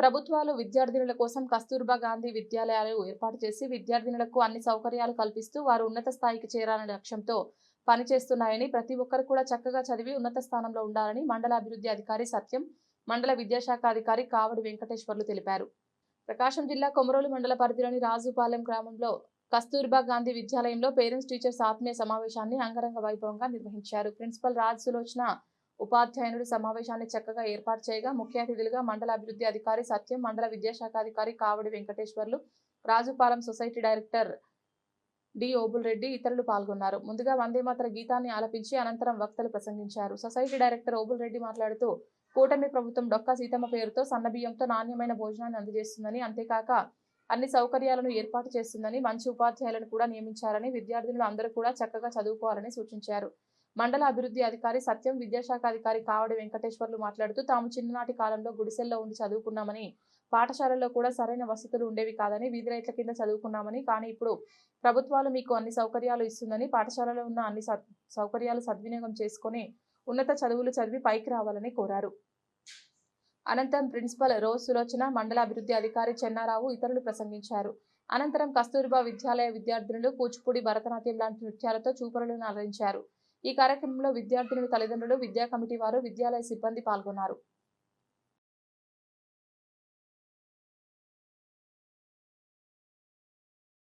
ప్రభుత్వాలు విద్యార్థినుల కోసం కస్తూర్బా గాంధీ విద్యాలయాలు ఏర్పాటు చేసి విద్యార్థినులకు అన్ని సౌకర్యాలు కల్పిస్తూ వారు ఉన్నత స్థాయికి చేరాలనే లక్ష్యంతో పనిచేస్తున్నాయని ప్రతి ఒక్కరు కూడా చక్కగా చదివి ఉన్నత స్థానంలో ఉండాలని మండల అభివృద్ధి అధికారి సత్యం మండల విద్యాశాఖ అధికారి కావడి వెంకటేశ్వర్లు తెలిపారు. ప్రకాశం జిల్లా కొమరోలు మండల పరిధిలోని రాజుపాలెం గ్రామంలో కస్తూర్బా గాంధీ విద్యాలయంలో పేరెంట్స్ టీచర్స్ ఆత్మీయ సమావేశాన్ని అంగరంగ వైభవంగా నిర్వహించారు. ప్రిన్సిపల్ రాజ్ సులోచన ఉపాధ్యాయునుడు సమావేశాన్ని చక్కగా ఏర్పాటు చేయగా ముఖ్య అతిథులుగా మండల అభివృద్ధి అధికారి సత్యం మండల విద్యాశాఖ అధికారి Kavadi Venkateswarlu Rajupalem society director D Obul Reddy ఇతరులు పాల్గొన్నారు. ముందుగా వందేమాత్ర గీతాన్ని ఆలపించి అనంతరం వక్తలు ప్రసంగించారు. సొసైటీ డైరెక్టర్ ఓబుల్ రెడ్డి మాట్లాడుతూ కూటమి ప్రభుత్వం డొక్కా సీతమ్మ పేరుతో సన్నబియ్యంతో నాణ్యమైన భోజనాన్ని అందజేస్తుందని అంతేకాక అన్ని సౌకర్యాలను ఏర్పాటు చేస్తుందని మంచి ఉపాధ్యాయులను కూడా నియమించారని విద్యార్థినులు అందరూ కూడా చక్కగా చదువుకోవాలని సూచించారు. మండల అభివృద్ధి అధికారి సత్యం విద్యాశాఖ అధికారి కావడి వెంకటేశ్వర్లు మాట్లాడుతూ తాము చిన్ననాటి కాలంలో గుడిసెల్లో ఉండి చదువుకున్నామని పాఠశాలల్లో కూడా సరైన వసతులు ఉండేవి కాదని వీధి రైట్ల కింద చదువుకున్నామని కానీ ఇప్పుడు ప్రభుత్వాలు మీకు అన్ని సౌకర్యాలు ఇస్తుందని పాఠశాలలో ఉన్న అన్ని సౌకర్యాలు సద్వినియోగం చేసుకుని ఉన్నత చదువులు చదివి పైకి రావాలని కోరారు. అనంతరం ప్రిన్సిపల్ రోజ్ సులోచన మండల అభివృద్ధి అధికారి చెన్నారావు ఇతరులు ప్రసంగించారు. అనంతరం కస్తూరిబా విద్యాలయ విద్యార్థినులు కూచిపూడి భరతనాట్యం లాంటి నృత్యాలతో చూపరులను అలరించారు. ఈ కార్యక్రమంలో విద్యార్థినుల తల్లిదండ్రులు విద్యా కమిటీ వారు విద్యాలయ సిబ్బంది పాల్గొన్నారు.